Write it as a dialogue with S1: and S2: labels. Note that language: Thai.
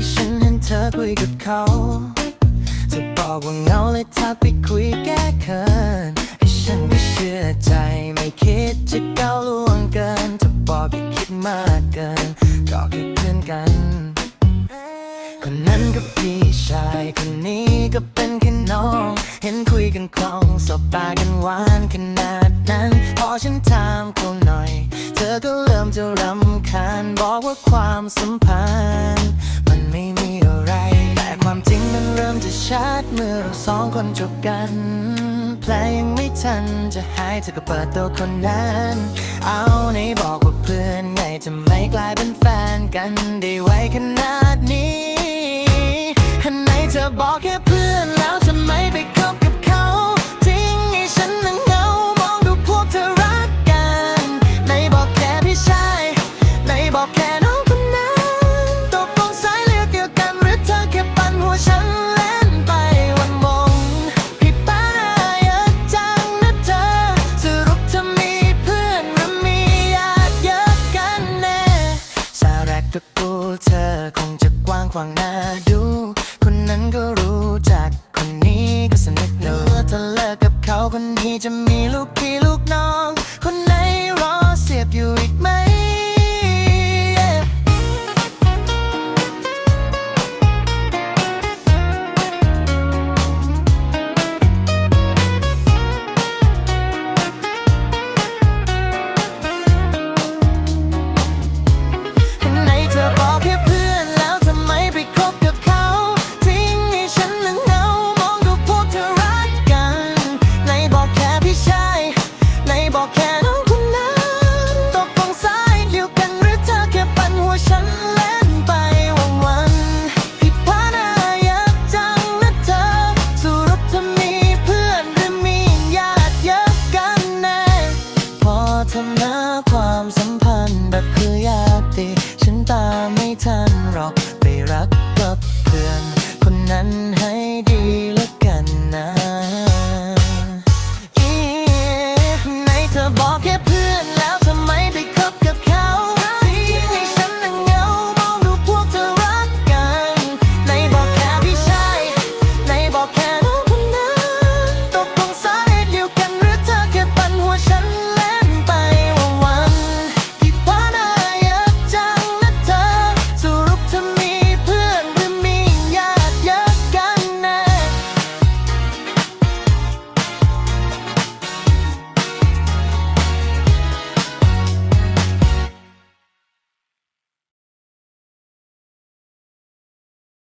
S1: ที่ฉันเห็นเธอคุยกับเขาเธอบอกว่าเงาเลยทักไปคุยแก้เขินไอ้ฉันก็เชื่อใจไม่คิดจะก้าวล่วงเกินเธอบอกอย่าคิดมากเกินก็แค่เพื่อนกัน คนนั้นก็พี่ชายคนนี้ก็เป็นแค่น้อง เห็นคุยกันคล่องสบตากันหวานขนาดนั้น พอฉันถามเขาหน่อย เธอก็เริ่มจะรำคาญบอกว่าความสัมพันธ์ ชัดเมื่อเราสองคนจบกัน แผลยังไม่ทันจะหายเธอก็เปิดตัวคนนั้น เอาไหนบอกว่าเพื่อนไงจะไม่กลายเป็นแฟนกันได้ไวขนาด กตระกูเธอคงจะกว้างขวางน่าดู คนนั้นก็รู้จักคนนี้ก็สนิทเนอะถ้าเลิกกับเขาคนนี้จะมี หาความสัมพันธ์แบบคือยากตีฉันตามไม่ทันหรอกไปรักกับเพื่อน คนนั้นให้